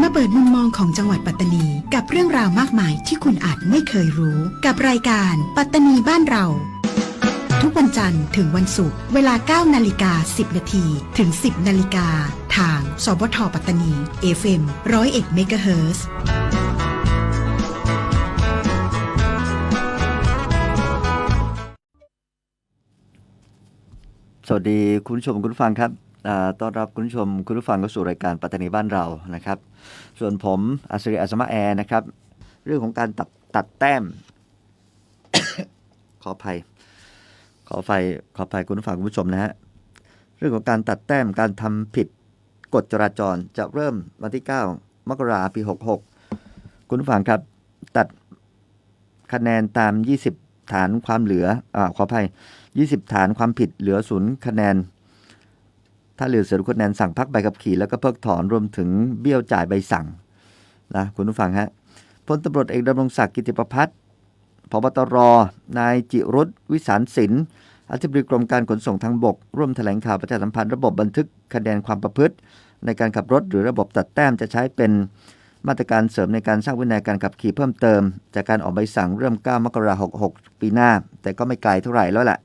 มาเปิดมุมมองของจังหวัดปัตตานี กับเรื่องราวมากมายที่คุณอาจไม่เคยรู้ กับรายการปัตตานีบ้านเรา ทุกวันจันทร์ถึงวันศุกร์เวลา 9 นาฬิกา 10 นาทีถึง 10 นาฬิกา ทาง สบทปัตตานี FM 101เมกะเฮิร์สวัสดีคุณผู้ชมคุณผู้ฟังครับ ต้อนรับคุณผู้ชมคุณผู้ฟังเข้าสู่รายการปัตตานีบ้านเรานะครับ ส่วนผมอัศริอัศมาแอร์นะครับ เรื่องของการตัดตัดแต้ม ขออภัย ขออภัยขออภัยคุณผู้ฟังคุณผู้ชมนะฮะเรื่องของการตัดแต้มการทำผิดกฎจราจรจะเริ่มวันที่ 9 มกราปี 66 คุณผู้ฟังครับ ตัดคะแนนตาม 20 ฐานความเหลืออ่าขออภัย 20 ฐานความผิดเหลือศูนย์คะแนน ถ้าเหลือศูนย์คะแนนสั่งพักใบขับขี่แล้วก็เพิกถอนรวมถึงเบี้ยวจ่ายใบสั่งนะคุณผู้ฟังฮะพลตำรวจเอกดำรงศักดิ์กิติประพัฒน์พบตร นายจิรุธวิสารสินอธิบดีกรมการขนส่งทางบก ร่วมแถลงข่าวประชาสัมพันธ์ระบบบันทึกคะแนนความประพฤติ ในการขับรถหรือระบบตัดแต้มจะใช้เป็นมาตรการเสริมในการสร้างวินัยการขับขี่เพิ่มเติม จากการออกใบสั่งเริ่ม 9 มกราคม 66 ปีหน้า แต่ก็ไม่ไกลเท่าไหร่แล้วแหละ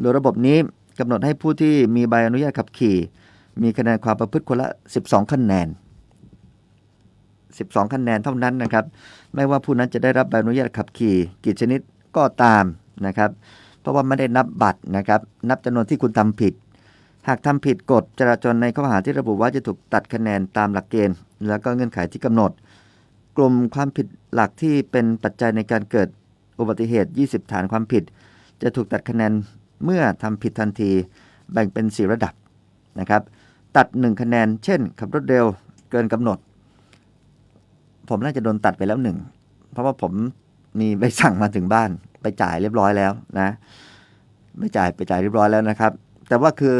โดยระบบนี้ กำหนดให้ผู้ที่มีใบอนุญาตขับขี่ มีคะแนนความประพฤติคนละ 12 คะแนน 12 คะแนนเท่านั้นนะครับ ไม่ว่าผู้นั้นจะได้รับใบอนุญาตขับขี่กี่ชนิดก็ตามนะครับ เพราะว่าไม่ได้นับบัตรนะครับ นับจำนวนที่คุณทำผิด หากทำผิดกฎจราจรในข้อหาที่ระบุว่าจะถูกตัดคะแนนตามหลักเกณฑ์ แล้วก็เงื่อนไขที่กำหนด กลุ่มความผิดหลักที่เป็นปัจจัยในการเกิดอุบัติเหตุ 20 ฐานความผิด จะถูกตัดคะแนน เมื่อทำผิดทันทีแบ่งเป็น 4 ระดับนะครับ ตัด 1 คะแนน เช่น ขับรถเร็วเกินกำหนด ผมน่าจะโดนตัดไปแล้วหนึ่งเพราะว่าผมมีใบสั่งมาถึงบ้าน ไปจ่ายเรียบร้อยแล้วนะไม่จ่ายไปจ่ายเรียบร้อยแล้วนะครับ แต่ว่าคือ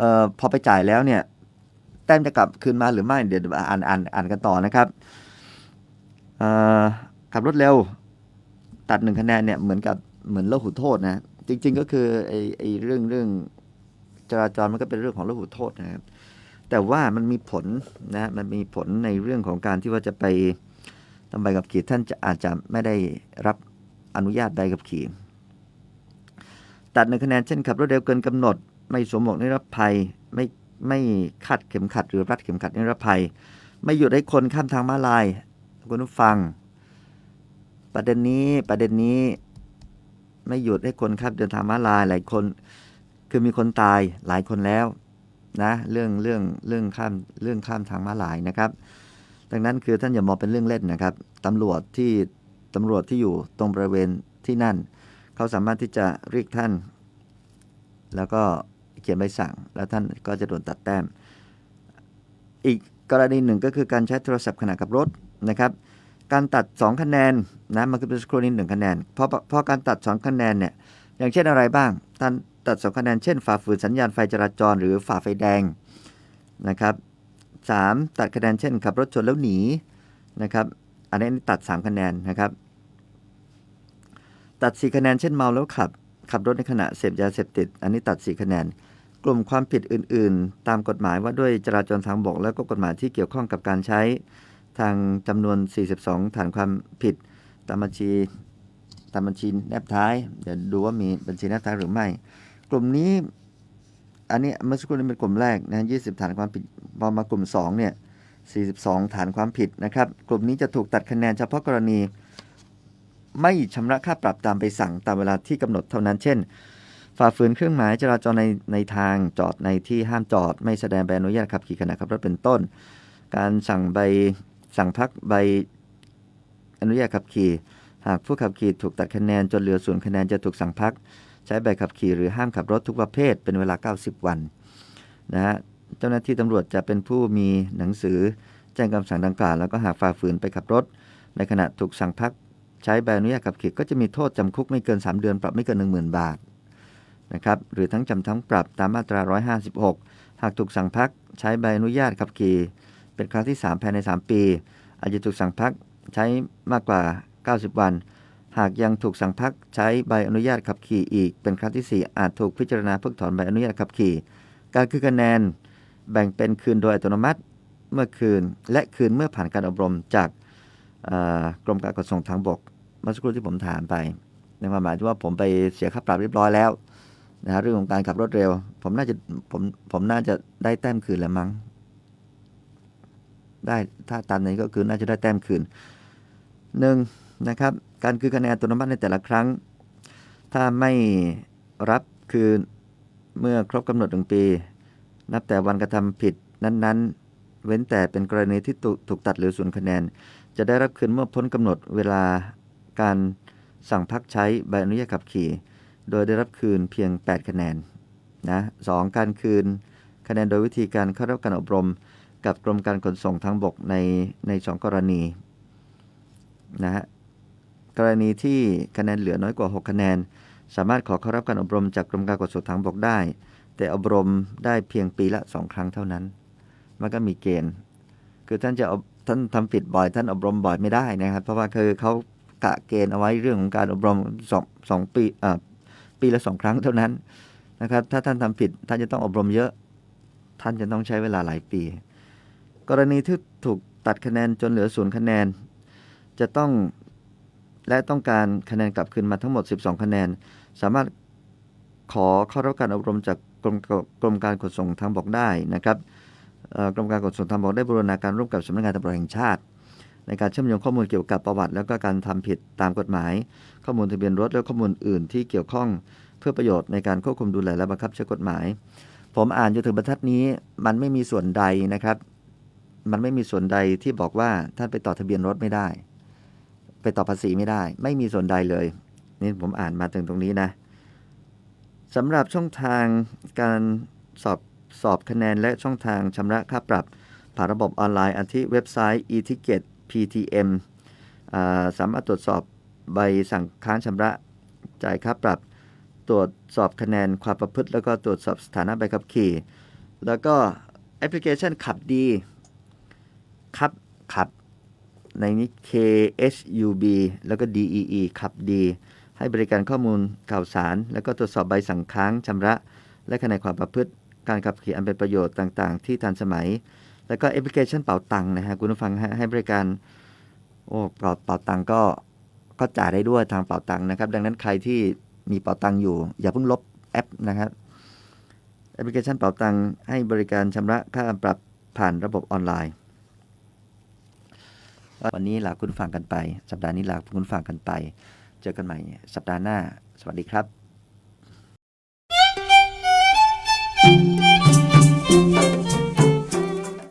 ออพอไปจ่ายแล้วเนี่ย แต้มจะกลับคืนมาหรือไม่เดี๋ยวอ่านอ่านอ่านกันต่อนะครับขับรถเร็ว ตัดหนึ่งคะแนนเนี่ยเหมือนกับเหมือนเละหูโทษนะ จริง ๆ ก็คือไอ้ไอ้เรื่องเรื่องจราจรมันก็เป็นเรื่องของละหูโทษนะครับ แต่ว่ามันมีผลนะมันมีผลในเรื่องของการที่ว่าจะไปทำใบขับขี่ท่านจะอาจจะไม่ได้รับอนุญาตใบขับขี่ ตัดหนึ่งคะแนนเช่นขับรถเร็วเกินกำหนด ไม่สวมหมวกนิรภัยไม่ไม่คาดเข็มขัด หรือรัดเข็มขัดนิรภัย ไม่หยุดให้คนข้ามทางม้าลายคุณผู้ฟัง ประเด็นนี้ประเด็นนี้ ไม่หยุดให้คนข้ามเดินทางม้าลายหลายคน คือมีคนตายหลายคนแล้วนะเรื่องเรื่องเรื่องข้ามเรื่องข้ามทางม้าลายนะครับ ดังนั้นคือท่านอย่ามองเป็นเรื่องเล่นนะครับตำรวจที่ตำรวจที่อยู่ตรงบริเวณที่นั่น เขาสามารถที่จะเรียกท่าน แล้วก็เขียนใบสั่ง แล้วท่านก็จะโดนตัดแต้ม อีกกรณีหนึ่งก็คือการใช้โทรศัพท์ขณะขับรถนะครับ การตัด 2 คะแนนนะมันคือเป็นสกรูนี้หนึ่งคะแนนเพราะเพราะการตัด 2 คะแนนเนี่ยอย่างเช่นอะไรบ้างท่านตัด 2 คะแนน เช่นฝ่าฝืนสัญญาณไฟจราจร หรือฝ่าไฟแดงนะครับ3ตัดคะแนนเช่นขับรถชนแล้วหนีนะครับอันนี้ตัด 3 คะแนนนะครับตัด 4 คะแนนเช่นเมาแล้วขับ ขับรถในขณะเสพยาเสพติด อันนี้ตัด 4 คะแนน กลุ่มความผิดอื่น ๆ ตามกฎหมายว่าด้วยจราจรทางบก แล้วก็กฎหมายที่เกี่ยวข้องกับการใช้ ทางจำนวน 42 ฐานความผิดตามบัญชีตามบัญชีแนบท้าย เดี๋ยวดูว่ามีบัญชีแนบท้ายหรือไม่ กลุ่มนี้ อันนี้เมื่อสักครู่นี้เป็นกลุ่มแรกนะ20 ฐานความผิดพอมากลุ่ม 2 เนี่ย 42 ฐานความผิดนะครับ กลุ่มนี้จะถูกตัดคะแนนเฉพาะกรณี ไม่ชำระค่าปรับตามไปสั่งตามเวลาที่กำหนดเท่านั้น เช่น ฝ่าฝืนเครื่องหมายจราจรในในทางจอดในที่ห้ามจอด ไม่แสดงใบอนุญาตขับขี่ขณะขับรถเป็นต้น การสั่งใบ สั่งพักใบอนุญาตขับขี่หากผู้ขับขี่ถูกตัดคะแนนจนเหลือศูนย์คะแนนจะถูกสั่งพัก ใช้ใบขับขี่หรือห้ามขับรถทุกประเภทเป็นเวลา 90 วันนะฮะเจ้าหน้าที่ตำรวจจะเป็นผู้มีหนังสือแจ้งคำสั่งดังกล่าวแล้วก็หากฝ่าฝืนไปขับรถ ในขณะถูกสั่งพัก ใช้ใบอนุญาตขับขี่ก็จะมีโทษจำคุกไม่เกิน 3 เดือน ปรับไม่เกิน 10,000 บาทนะครับหรือทั้งจำทั้งปรับตามมาตรา 156 หากถูกสั่งพัก ใช้ใบอนุญาตขับขี่ เป็นครั้งที่ 3 ภายใน 3 ปี อาจจะถูกสั่งพักใช้มากกว่า 90 วัน หากยังถูกสั่งพักใช้ใบอนุญาตขับขี่อีก เป็นครั้งที่ 4 อาจถูกพิจารณาเพิกถอนใบอนุญาตขับขี่ การคืนคะแนนแบ่งเป็นคืนโดยอัตโนมัติเมื่อคืนและคืนเมื่อผ่านการอบรมจากกรมการขนส่งทางบกเมื่อสักครู่ที่ผมถามไป ในความหมายที่ว่าผมไปเสียค่าปรับเรียบร้อยแล้วนะฮะเรื่องของการขับรถเร็ว ผมน่าจะผมผมน่าจะได้แต้มคืนแล้วมั้ง ได้ถ้าตามนี้ก็คือน่าจะได้แต้มคืนหนึ่งนะครับการคืนคะแนนอัตโนมัติในแต่ละครั้ง ถ้าไม่รับคืนเมื่อครบกำหนดหนึ่งปี นับแต่วันกระทำผิดนั้นๆ เว้นแต่เป็นกรณีที่ถูกตัดหรือสูญคะแนน จะได้รับคืนเมื่อพ้นกำหนดเวลาการสั่งพักใช้ใบอนุญาตขับขี่ โดยได้รับคืนเพียง 8 คะแนนนะสองการคืนคะแนนโดยวิธีการเข้ารับการอบรม กับกรมการขนส่งทางบกในในสองกรณีนะฮะกรณีที่คะแนนเหลือน้อยกว่า 6 คะแนน สามารถขอเข้ารับการอบรมจากกรมการขนส่งทางบกได้ แต่อบรมได้เพียงปีละ2ครั้งเท่านั้น มันก็มีเกณฑ์ คือท่านจะท่านทำผิดบ่อย ท่านอบรมบ่อยไม่ได้นะครับ เพราะว่าคือเขากะเกณฑ์เอาไว้เรื่องของการอบรมสองสองปีอ่อปีละสองครั้งเท่านั้นนะครับ ถ้าท่านทำผิดท่านจะต้องอบรมเยอะ ท่านจะต้องใช้เวลาหลายปี กรณีที่ถูกตัดคะแนนจนเหลือศูนย์คะแนน จะต้องและต้องการคะแนนกลับคืนมาทั้งหมด 12 คะแนน สามารถขอเข้ารับการอบรมจากกรมกรมการขนส่งทางบกได้นะครับกรมการขนส่งทางบกได้บูรณาการร่วมกับสำนักงานตำรวจแห่งชาติ ในการเชื่อมโยงข้อมูลเกี่ยวกับประวัติ แล้วก็การทำผิดตามกฎหมาย ข้อมูลทะเบียนรถและข้อมูลอื่นที่เกี่ยวข้องเพื่อประโยชน์ในการควบคุมดูแลและบังคับใช้กฎหมาย ผมอ่านจนถึงบรรทัดนี้มันไม่มีส่วนใดนะครับ มันไม่มีส่วนใดที่บอกว่าท่านไปต่อทะเบียนรถไม่ได้ ไปต่อภาษีไม่ได้ ไม่มีส่วนใดเลยนี่ผมอ่านมาถึงตรงนี้นะสำหรับช่องทางการสอบสอบคะแนนและช่องทางชำระค่าปรับผ่านระบบออนไลน์อาทิเว็บไซต์ e-ticket ptm อ่าสามารถตรวจสอบใบสั่งค้างชำระจ่ายค่าปรับ ตรวจสอบคะแนนความประพฤติ แล้วก็ตรวจสอบสถานะใบขับขี่ แล้วก็แอปพลิเคชันขับดี ขับขับในนี้ KHUB แล้วก็ DEE ขับดี ให้บริการข้อมูลข่าวสาร แล้วก็ตรวจสอบใบสั่งค้างชำระ และคะแนนความประพฤติ การขับขี่อันเป็นประโยชน์ต่าง ๆ ที่ทันสมัย แล้วก็แอปพลิเคชันเป๋าตังค์นะฮะคุณผู้ฟังให้ให้บริการโอ้เป๋าเป๋าตังค์ก็ก็จ่ายได้ด้วยทางเป๋าตังค์นะครับ ดังนั้นใครที่มีเป๋าตังค์อยู่ อย่าเพิ่งลบแอปนะครับแอปพลิเคชันเป๋าตังค์ให้บริการชำระค่าปรับผ่านระบบออนไลน์ วันนี้ลาคุณฟังกันไป สัปดาห์นี้ลาคุณฟังกันไป เจอกันใหม่สัปดาห์หน้า สวัสดีครับ